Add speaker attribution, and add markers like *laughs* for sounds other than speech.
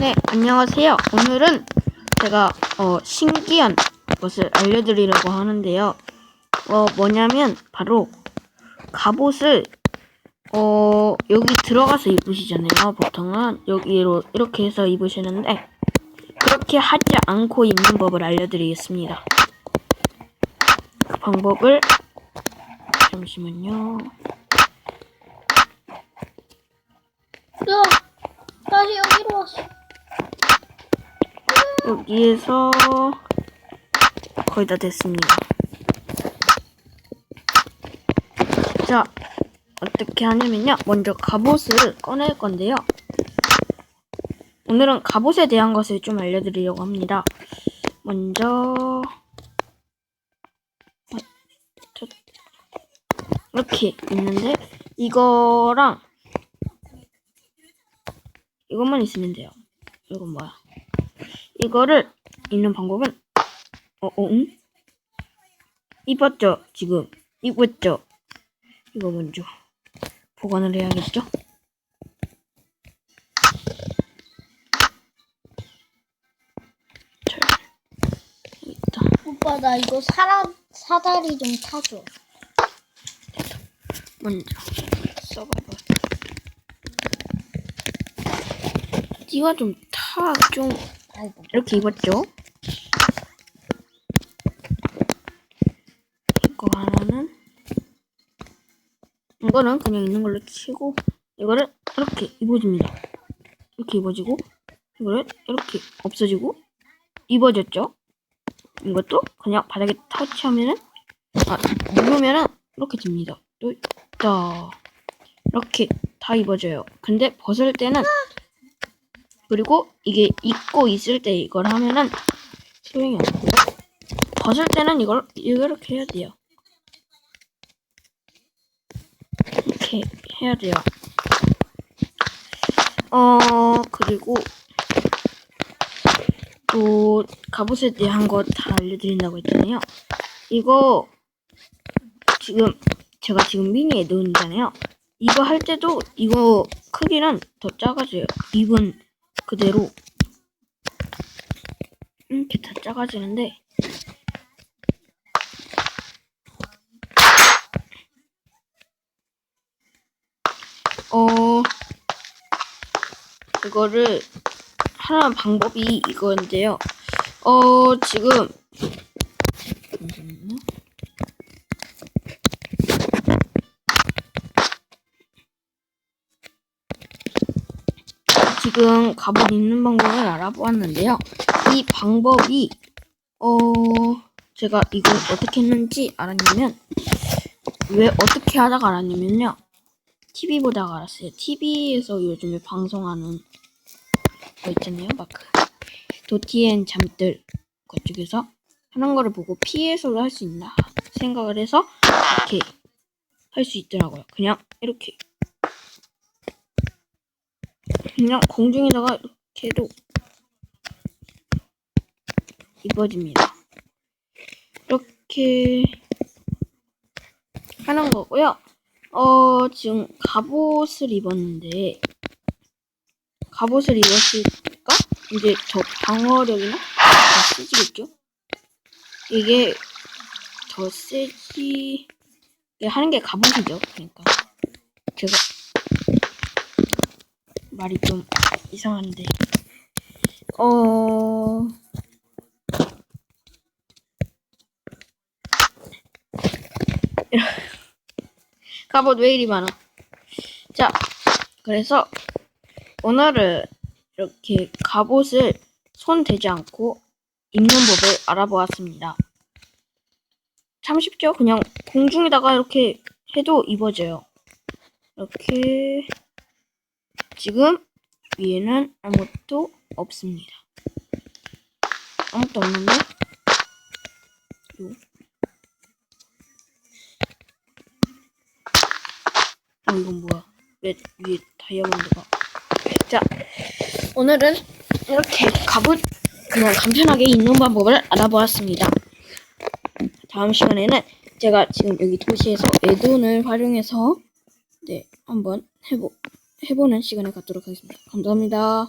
Speaker 1: 네, 안녕하세요. 오늘은 제가 어, 신기한 것을 알려드리려고 하는데요. 어, 뭐냐면 바로 갑옷을 어, 여기 들어가서 입으시잖아요. 보통은 여기로 이렇게 해서 입으시는데 그렇게 하지 않고 입는 법을 알려드리겠습니다. 그 방법을 잠시만요.
Speaker 2: 야, 다시 여기로 왔어.
Speaker 1: 여기에서 거의 다 됐습니다. 자, 어떻게 하냐면요. 먼저 갑옷을 꺼낼 건데요. 오늘은 갑옷에 대한 것을 좀 알려드리려고 합니다. 먼저 이렇게 있는데 이거랑 이것만 있으면 돼요. 이건 뭐야? 이거를 입는 방법은 어, 어, 응? 입었죠? 지금 입었죠? 이거 먼저 보관을 해야겠죠?
Speaker 2: 오빠, 나 이거 사라, 사다리 좀 타줘.
Speaker 1: 먼저 써봐봐. 띠가 좀 타,
Speaker 2: 좀아
Speaker 1: 이렇게 입었죠? 이거 하나는 이거는 그냥 있는 걸로 치고 이거를 이렇게 입어줍니다. 이렇게 입어지고 이거를 이렇게 없어지고 입어졌죠? 이것도 그냥 바닥에 터치하면은 아 누르면은 이렇게 됩니다. 또 있다. 이렇게 다 입어져요. 근데 벗을 때는 그리고 이게 입고 있을 때 이걸 하면은 소용이 없고 벗을 때는 이걸 이렇게 해야 돼요. 이렇게 해야 돼요. 어 그리고 또 갑옷에 대한 거 다 알려드린다고 했잖아요. 이거 지금 제가 지금 미니에 넣은잖아요. 이거 할 때도 이거 크기는 더 작아져요. 입은 그대로 이렇게 다 작아지는데 어 이거를 하는 방법이 이건데요. 어 지금 잠시만요. 지금 갑옷 입는 방법을 알아보았는데요. 이 방법이 어 제가 이걸 어떻게 했는지 알았냐면 왜 어떻게 하다가 알았냐면요. TV 보다가 알았어요. TV에서 요즘에 방송하는 거 있잖아요. 막그 도티엔 잠들 그쪽에서 하는 거를 보고 피해서도 할 수 있나 생각을 해서 이렇게 할 수 있더라고요. 그냥 이렇게 그냥 공중에다가 이렇게 해도 입어집니다. 이렇게 하는 거고요. 어, 지금 갑옷을 입었는데 갑옷을 입었으니까 이제 저 방어력이나 더 세지겠죠? 이게 더 세지 하는 게 갑옷이죠. 그러니까 제가 말이 좀 이상한데. 어. *laughs* 갑옷 왜 이리 많아? 자, 그래서 오늘은 이렇게 갑옷을 손 대지 않고 입는 법을 알아보았습니다. 참 쉽죠? 그냥 공중에다가 이렇게 해도 입어져요. 이렇게 지금 위에는 아무것도 없습니다. 아무것도 없는데 요. 어 이건 뭐야? 왜 위에 다이아몬드가? 자 오늘은 이렇게 갑옷 그냥 간편하게 입는 방법을 알아보았습니다. 다음 시간에는 제가 지금 여기 도시에서 에돈을 활용해서 네 한번 해보 해보는 시간을 갖도록 하겠습니다. 감사합니다.